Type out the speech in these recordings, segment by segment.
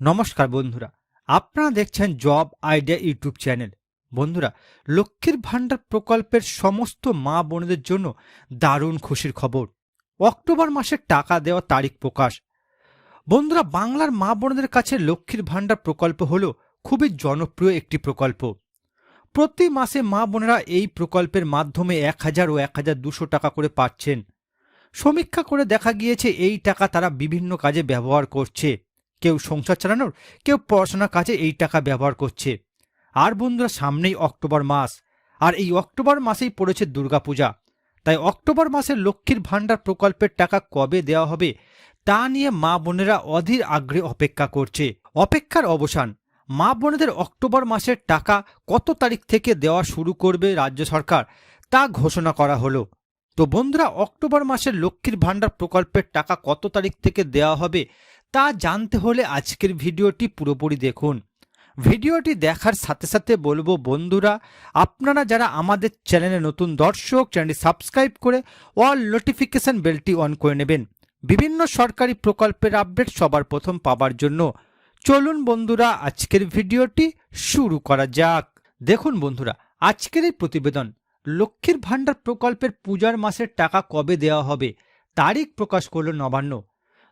নমস্কার বন্ধুরা, আপনারা দেখছেন জব আইডিয়া ইউটিউব চ্যানেল। বন্ধুরা, লক্ষ্মীর ভাণ্ডার প্রকল্পের সমস্ত মা বোনদের জন্য দারুণ খুশির খবর। অক্টোবর মাসের টাকা দেওয়া তারিখ প্রকাশ। বন্ধুরা, বাংলার মা বোনদের কাছে লক্ষ্মীর ভাণ্ডার প্রকল্প হল খুবই জনপ্রিয় একটি প্রকল্প। প্রতি মাসে মা বোনেরা এই প্রকল্পের মাধ্যমে এক হাজার ও এক হাজার দুশো টাকা করে পাচ্ছেন। সমীক্ষা করে দেখা গিয়েছে, এই টাকা তারা বিভিন্ন কাজে ব্যবহার করছে। কেউ সংসার চালানোর, কেউ পড়াশোনার কাজে এই টাকা ব্যবহার করছে। আর বন্ধুরা, সামনেই অক্টোবর মাস, আর এই অক্টোবর মাসেই পড়েছে দুর্গাপূজা। তাই অক্টোবর মাসে লক্ষ্মীর ভাণ্ডার প্রকল্পের টাকা কবে দেওয়া হবে, তা নিয়ে মা বোনেরা অধীর আগ্রহে অপেক্ষা করছে। অপেক্ষার অবসান, মা বোনেদের অক্টোবর মাসের টাকা কত তারিখ থেকে দেওয়া শুরু করবে রাজ্য সরকার, তা ঘোষণা করা হলো। তো বন্ধুরা, অক্টোবর মাসের লক্ষ্মীর ভাণ্ডার প্রকল্পের টাকা কত তারিখ থেকে দেওয়া হবে তা জানতে হলে আজকের ভিডিওটি পুরোপুরি দেখুন। ভিডিওটি দেখার সাথে সাথে বলব বন্ধুরা, আপনারা যারা আমাদের চ্যানেলে নতুন দর্শক, চ্যানেলটি সাবস্ক্রাইব করে অল নোটিফিকেশন বেলটি অন করে নেবেন। বিভিন্ন সরকারি প্রকল্পের আপডেট সবার প্রথম পাবার জন্য। চলুন বন্ধুরা, আজকের ভিডিওটি শুরু করা যাক। দেখুন বন্ধুরা, আজকের এই প্রতিবেদন, লক্ষ্মীর ভাণ্ডার প্রকল্পের পূজার মাসের টাকা কবে দেওয়া হবে? তারিখ প্রকাশ করল নবান্ন।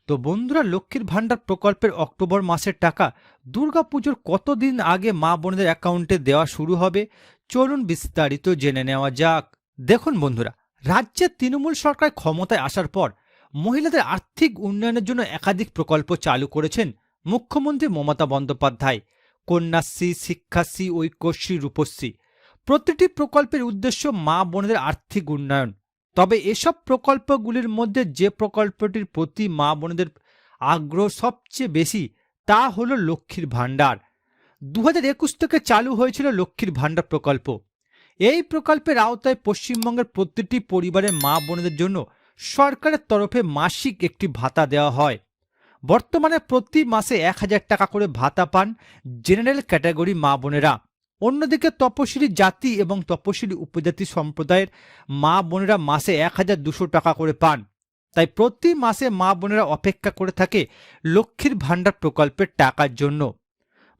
তো বন্ধুরা, লক্ষ্মীর ভাণ্ডার প্রকল্পের অক্টোবর মাসের টাকা দুর্গাপুজোর কতদিন আগে মা বোনদের অ্যাকাউন্টে দেওয়া শুরু হবে? চলুন বিস্তারিত জেনে নেওয়া যাক। দেখুন বন্ধুরা রাজ্যের তৃণমূল সরকার ক্ষমতায় আসার পর মহিলাদের আর্থিক উন্নয়নের জন্য একাধিক প্রকল্প চালু করেছেন মুখ্যমন্ত্রী মমতা বন্দ্যোপাধ্যায়। কন্যাশ্রী, শিক্ষাশ্রী, ঐক্যশ্রী, রূপশ্রী। প্রতিটি প্রকল্পের উদ্দেশ্য মা বোনদের আর্থিক উন্নয়ন। তবে এসব প্রকল্পগুলির মধ্যে যে প্রকল্পটির প্রতি মা বোনদের আগ্রহ সবচেয়ে বেশি, তা হলো লক্ষ্মীর ভাণ্ডার। দু একুশ থেকে চালু হয়েছিল লক্ষ্মীর ভাণ্ডার প্রকল্প। এই প্রকল্পের আওতায় পশ্চিমবঙ্গের প্রতিটি পরিবারের মা বোনদের জন্য সরকারের তরফে মাসিক একটি ভাতা দেওয়া হয়। বর্তমানে প্রতি মাসে এক হাজার টাকা করে ভাতা পান জেনারেল ক্যাটাগরি মা বোনেরা। অন্যদিকে তপশিলি জাতি এবং তপশিলি উপজাতি সম্প্রদায়ের মা বোনেরা মাসে এক হাজার দুশো টাকা করে পান। তাই প্রতি মাসে মা বোনেরা অপেক্ষা করে থাকে লক্ষ্মীর ভাণ্ডার প্রকল্পের টাকার জন্য।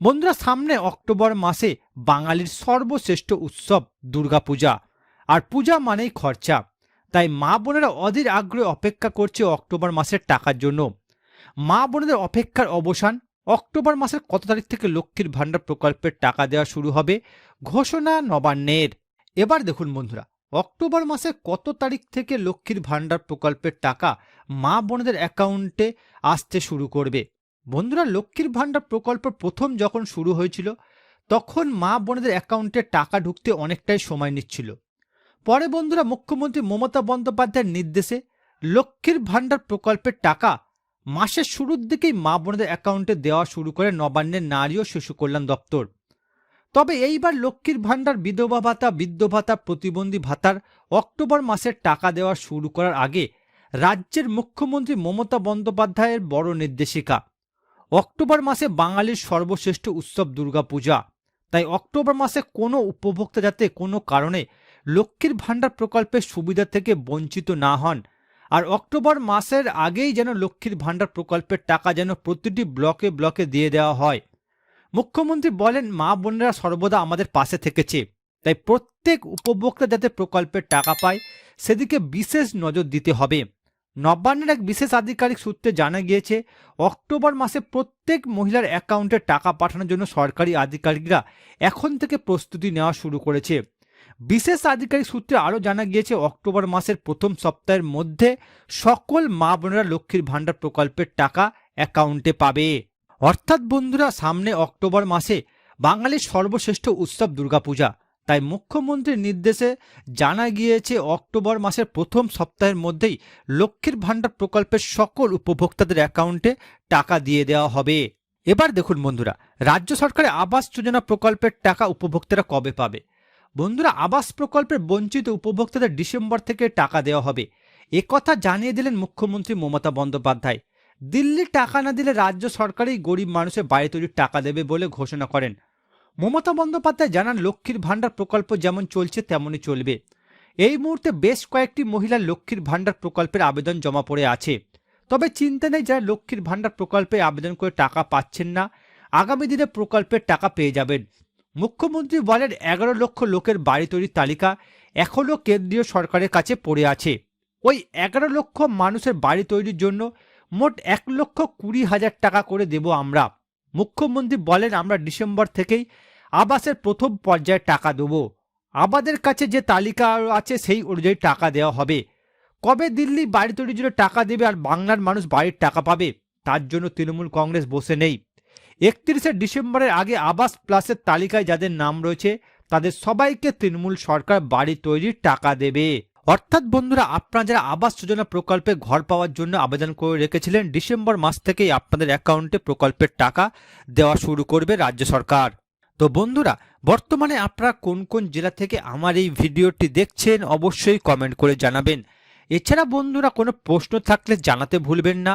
বন্ধুরা, সামনে অক্টোবর মাসে বাঙালির সর্বশ্রেষ্ঠ উৎসব দুর্গাপূজা। আর পূজা মানেই খরচা। তাই মা বোনেরা অধীর আগ্রহে অপেক্ষা করছে অক্টোবর মাসের টাকার জন্য। মা বোনেদের অপেক্ষার অবসান অক্টোবর মাসের কত তারিখ থেকে লক্ষ্মীর ভাণ্ডার প্রকল্পের টাকা দেওয়া শুরু হবে? ঘোষণা নবান্নের। এবার দেখুন বন্ধুরা, অক্টোবর মাসে কত তারিখ থেকে লক্ষ্মীর ভাণ্ডার প্রকল্পের টাকা মা বোনদের অ্যাকাউন্টে আসতে শুরু করবে? বন্ধুরা, লক্ষ্মীর ভাণ্ডার প্রকল্প প্রথম যখন শুরু হয়েছিল, তখন মা বোনদের অ্যাকাউন্টে টাকা ঢুকতে অনেকটাই সময় নিচ্ছিল। পরে বন্ধুরা, মুখ্যমন্ত্রী মমতা বন্দ্যোপাধ্যায়ের নির্দেশে লক্ষ্মীর ভাণ্ডার প্রকল্পের টাকা মাসের শুরুর দিকেই মা বোনদের অ্যাকাউন্টে দেওয়া শুরু করে নবান্নের নারী ও শিশু কল্যাণ দপ্তর। তবে এইবার লক্ষ্মীর ভাণ্ডার, বিধবা ভাতা, বৃদ্ধ ভাতা, প্রতিবন্ধী ভাতার অক্টোবর মাসের টাকা দেওয়া শুরু করার আগে রাজ্যের মুখ্যমন্ত্রী মমতা বন্দ্যোপাধ্যায়ের বড় নির্দেশিকা। অক্টোবর মাসে বাঙালির সর্বশ্রেষ্ঠ উৎসব দুর্গাপূজা। তাই অক্টোবর মাসে কোনো উপভোক্তা যাতে কোনো কারণে লক্ষ্মীর ভাণ্ডার প্রকল্পের সুবিধা থেকে বঞ্চিত না হন আর অক্টোবর মাসের আগেই যেন লক্ষ্মীর ভাণ্ডার প্রকল্পের টাকা যেন প্রতিটি ব্লকে ব্লকে দিয়ে দেওয়া হয়। মুখ্যমন্ত্রী বলেন, মা বোনেরা সর্বদা আমাদের পাশে থেকেছে, তাই প্রত্যেক উপভোক্তা যাতে প্রকল্পের টাকা পায়, সেদিকে বিশেষ নজর দিতে হবে। নবান্নের এক বিশেষ আধিকারিক সূত্রে জানা গিয়েছে, অক্টোবর মাসে প্রত্যেক মহিলার অ্যাকাউন্টে টাকা পাঠানোর জন্য সরকারি আধিকারিকরা এখন থেকে প্রস্তুতি নেওয়া শুরু করেছে। বিশেষ আধিকারিক সূত্রে আরও জানা গিয়েছে, অক্টোবর মাসের প্রথম সপ্তাহের মধ্যে সকল মা বোনেরা লক্ষ্মীর ভাণ্ডার প্রকল্পের টাকা অ্যাকাউন্টে পাবে। অর্থাৎ বন্ধুরা, সামনে অক্টোবর মাসে বাঙালির সর্বশ্রেষ্ঠ উৎসব দুর্গাপূজা। তাই মুখ্যমন্ত্রীর নির্দেশে জানা গিয়েছে, অক্টোবর মাসের প্রথম সপ্তাহের মধ্যেই লক্ষ্মীর ভাণ্ডার প্রকল্পের সকল উপভোক্তাদের অ্যাকাউন্টে টাকা দিয়ে দেওয়া হবে। এবার দেখুন বন্ধুরা, রাজ্য সরকারের আবাস যোজনা প্রকল্পের টাকা উপভোক্তারা কবে পাবে? বন্ধুরা, আবাস প্রকল্পের বঞ্চিত উপভোক্তাদের ডিসেম্বর থেকে টাকা দেওয়া হবে। একথা জানিয়ে দিলেন মুখ্যমন্ত্রী মমতা বন্দ্যোপাধ্যায়। দিল্লি টাকা না দিলে রাজ্য সরকারই গরিব মানুষের বাড়ি তৈরির টাকা দেবে বলে ঘোষণা করেন। মমতা বন্দ্যোপাধ্যায় জানান, লক্ষ্মীর ভাণ্ডার প্রকল্প যেমন চলছে, তেমনই চলবে। এই মুহূর্তে বেশ কয়েকটি মহিলা লক্ষ্মীর ভাণ্ডার প্রকল্পের আবেদন জমা পড়ে আছে। তবে চিন্তা নেই যারা লক্ষ্মীর ভাণ্ডার প্রকল্পে আবেদন করে টাকা পাচ্ছেন না। আগামী দিনে প্রকল্পের টাকা পেয়ে যাবেন। মুখ্যমন্ত্রী বলেন এগারো লক্ষ লোকের বাড়ি তৈরির তালিকা এখনও কেন্দ্রীয় সরকারের কাছে পড়ে আছে। ওই এগারো লক্ষ মানুষের বাড়ি তৈরির জন্য মোট এক লক্ষ কুড়ি হাজার টাকা করে দেব আমরা। মুখ্যমন্ত্রী বলেন আমরা ডিসেম্বর থেকেই আবাসের প্রথম পর্যায়ে টাকা দেব। আমাদের কাছে যে তালিকা আছে সেই অনুযায়ী টাকা দেওয়া হবে। কবে দিল্লি বাড়ি তৈরির জন্য টাকা দেবে আর বাংলার মানুষ বাড়ির টাকা পাবে? তার জন্য তৃণমূল কংগ্রেস বসে নেই। একত্রিশে ডিসেম্বরের আগে আবাস প্লাসের তালিকায় যাদের নাম রয়েছে, তাদের সবাইকে তৃণমূল সরকার বাড়ি তৈরির টাকা দেবে। অর্থাৎ বন্ধুরা, আপনারা যারা আবাস যোজনা প্রকল্পে ঘর পাওয়ার জন্য আবেদন করে রেখেছিলেন, ডিসেম্বর মাস থেকেই আপনাদের অ্যাকাউন্টে প্রকল্পের টাকা দেওয়া শুরু করবে রাজ্য সরকার। তো বন্ধুরা, বর্তমানে আপনারা কোন কোন জেলা থেকে আমার এই ভিডিওটি দেখছেন অবশ্যই কমেন্ট করে জানাবেন। এছাড়া বন্ধুরা, কোনো প্রশ্ন থাকলে জানাতে ভুলবেন না।